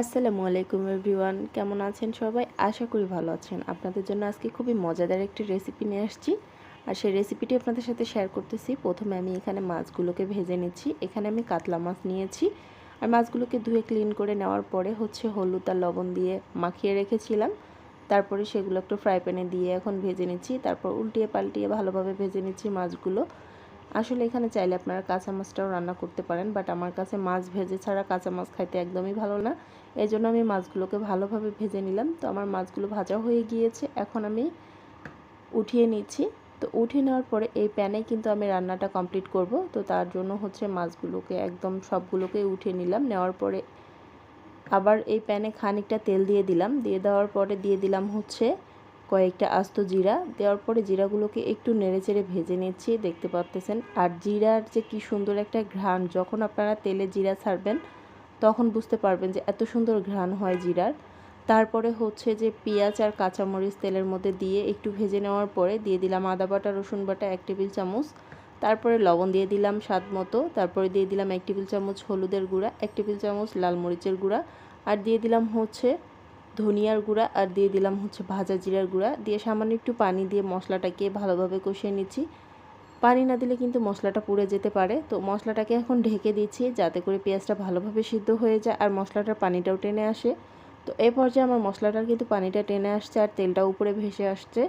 আসসালামু আলাইকুম এভরিওয়ান, কেমন আছেন সবাই? আশা করি ভালো আছেন। আপনাদের জন্য আজকে খুবই মজাদার একটি রেসিপি নিয়ে আসছি। আর সেই রেসিপিটি আপনাদের সাথে শেয়ার করতেছি। প্রথমে আমি এখানে মাছগুলোকে ভেজে নিচ্ছি। এখানে আমি কাতলা মাছ নিয়েছি। আর মাছগুলোকে ধুয়ে ক্লিন করে নেওয়ার পরে হচ্ছে হলুদ আর লবণ দিয়ে মাখিয়ে রেখেছিলাম। তারপরে সেগুলো একটু ফ্রাই প্যানে দিয়ে এখন ভেজে নিচ্ছি। তারপর উল্টিয়ে পাল্টিয়ে ভালোভাবে ভেজে নিচ্ছি মাছগুলো। আসলে এখানে চাইলে আপনারা কাঁচা মাছটাও রান্না করতে পারেন বাট আমার কাছে মাছ ভেজে ছাড়া কাঁচা মাছ খাইতে একদমই ভালো না। এই জন্য আমি মাছগুলোকে ভালোভাবে ভেজে নিলাম। তো আমার মাছগুলো ভাজা হয়ে গিয়েছে, এখন আমি উঠিয়ে নিচ্ছি। তো উঠে নেওয়ার পরে এই প্যানে কিন্তু আমি রান্নাটা কমপ্লিট করব। তো তার জন্য হচ্ছে মাছগুলোকে একদম সবগুলোকে উঠিয়ে নিলাম। নেওয়ার পরে আবার এই প্যানে খানিকটা তেল দিয়ে দিলাম। দিয়ে দেওয়ার পরে দিয়ে দিলাম হচ্ছে কয়েকটা আস্ত জিরা, দেওয়ার পরে জিরাগুলোকে একটু নেড়েচেড়ে ভেজে নিচ্ছি, দেখতে পাচ্তেছেন আর জিরার যে কি সুন্দর একটা ঘ্রাণ, যখন আপনারা তেলে জিরা ছাড়বেন, তখন বুঝতে পারবেন যে এত সুন্দর ঘ্রাণ হয় জিরার। তারপরে হচ্ছে যে পেঁয়াজ আর কাঁচামরিচ তেলের মধ্যে দিয়ে একটু ভেজে নেওয়ার পরে দিয়ে দিলাম আদা বাটা, রসুন বাটা, এক টেবিল চামচ। তারপরে লবণ দিয়ে দিলাম স্বাদ মতো। তারপরে দিয়ে দিলাম এক টেবিল চামচ হলুদের গুঁড়া, এক টেবিল চামচ লাল মরিচের গুঁড়া। আর দিয়ে দিলাম হচ্ছে ধনিয়ার গুঁড়া আর দিয়ে দিলাম হচ্ছে ভাজা জিরার গুঁড়া। দিয়ে সামান্য একটু পানি দিয়ে মশলাটাকে ভালোভাবে কষিয়ে নিচ্ছি। পানি না দিলে কিন্তু মশলাটা পুড়ে যেতে পারে। তো মশলাটাকে এখন ঢেকে দিচ্ছি যাতে করে পেঁয়াজটা ভালোভাবে সিদ্ধ হয়ে যায় আর মশলাটার পানিটাও টেনে আসে। তো এই পর্যায়ে আমার মশলাটার কিন্তু পানিটা টেনে আসছে আর তেলটা উপরে ভেসে আসছে।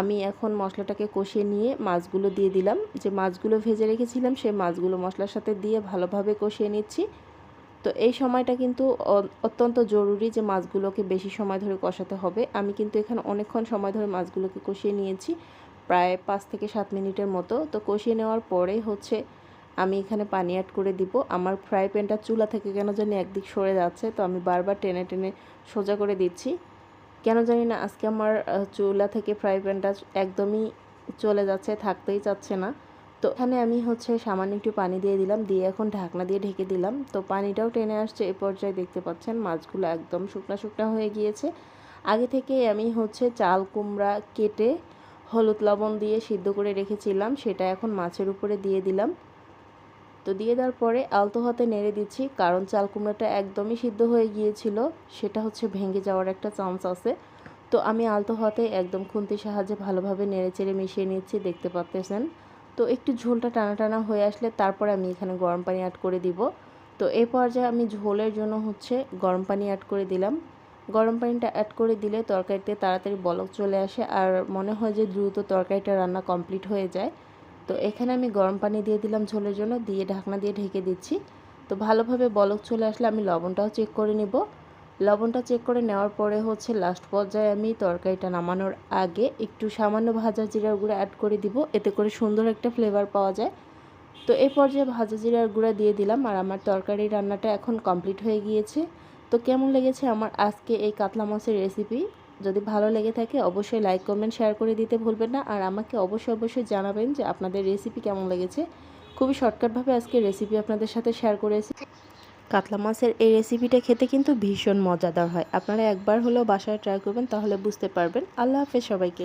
আমি এখন মশলাটাকে কষিয়ে নিয়ে মাছগুলো দিয়ে দিলাম। যে মাছগুলো ভেজে রেখেছিলাম সেই মাছগুলো মশলার সাথে দিয়ে ভালোভাবে কষিয়ে নিচ্ছি। তো এই সময়টা কিন্তু অত্যন্ত জরুরি যে মাছগুলোকে বেশি সময় ধরে কষাতে হবে। আমি কিন্তু এখানে অনেকক্ষণ সময় ধরে মাছগুলোকে কষিয়ে নিয়েছি, প্রায় পাঁচ থেকে সাত মিনিটের মতো। তো কষিয়ে নেওয়ার পরে হচ্ছে আমি এখানে পানি অ্যাড করে দিব। আমার ফ্রাই প্যানটা চুলা থেকে কেন জানি একদিক সরে যাচ্ছে, তো আমি বারবার টেনে টেনে সোজা করে দিচ্ছি। কেন জানি না আজকে আমার চুলা থেকে ফ্রাই প্যানটা একদমই চলে যাচ্ছে, থাকতেই চাচ্ছে না। তো এখানে আমি হচ্ছে সামান্য একটু পানি দিয়ে দিলাম, দিয়ে এখন ঢাকনা দিয়ে ঢেকে দিলাম। তো পানিটাও টেনে আসছে এ পর্যায়ে দেখতে পাচ্ছেন মাছগুলো একদম শুকনা শুকনা হয়ে গিয়েছে। আগে থেকে আমি হচ্ছে চাল, কুমড়া কেটে হলুদ লবণ দিয়ে সিদ্ধ করে রেখেছিলাম, সেটা এখন মাছের উপরে দিয়ে দিলাম। তো দিয়ে দেওয়ার পরে আলতো হাতে নেড়ে দিচ্ছি, কারণ চাল, কুমড়াটা একদমই সিদ্ধ হয়ে গিয়েছিল, সেটা হচ্ছে ভেঙে যাওয়ার একটা চান্স আছে। তো আমি আলতো হাতে একদম খুন্তির সাহায্যে ভালোভাবে নেড়ে চেড়ে মিশিয়ে নিচ্ছি, দেখতে পাচ্তেছেন তো একটু ঝোলটা টানা টানা হয়ে আসলে তারপরে আমি এখানে গরম পানি অ্যাড করে দিব। তো এই পর্যায়ে আমি ঝোলের জন্য হচ্ছে গরম পানি অ্যাড করে দিলাম। গরম পানিটা অ্যাড করে দিলে তরকারিতে তাড়াতাড়ি বলক চলে আসে আর মনে হয় যে দ্রুত তরকারিটা রান্না কমপ্লিট হয়ে যায়। তো এখানে আমি গরম পানি দিয়ে দিলাম ঝোলের জন্য, দিয়ে ঢাকনা দিয়ে ঢেকে দিচ্ছি। তো ভালোভাবে বলক চলে আসলে আমি লবণটাও চেক করে নিব। লবণটা চেক করে নেওয়ার পরে হচ্ছে লাস্ট পর্যায়ে আমি তরকারিটা নামানোর আগে একটু সামান্য ভাজা জিরার গুঁড়া অ্যাড করে দিব। এতে করে সুন্দর একটা ফ্লেভার পাওয়া যায়। তো এই পর্যায়ে ভাজা জিরার গুঁড়া দিয়ে দিলাম আর আমার তরকারি রান্নাটা এখন কমপ্লিট হয়ে গিয়েছে। তো কেমন লেগেছে আমার আজকে এই কাতলা মাছের রেসিপি যদি ভালো লেগে থাকে অবশ্যই লাইক কমেন্ট শেয়ার করে দিতে ভুলবেন না। আর আমাকে অবশ্যই অবশ্যই জানাবেন যে আপনাদের রেসিপি কেমন লেগেছে। খুবই শর্টকাটভাবে আজকে রেসিপি আপনাদের সাথে শেয়ার করেছি। কাতলা মাছের এই রেসিপিটা খেতে কিন্তু ভীষণ মজাদার হয়। আপনারা একবার হলেও বাসায় ট্রাই করবেন, তাহলে বুঝতে পারবেন। আল্লাহ হাফেজ সবাইকে।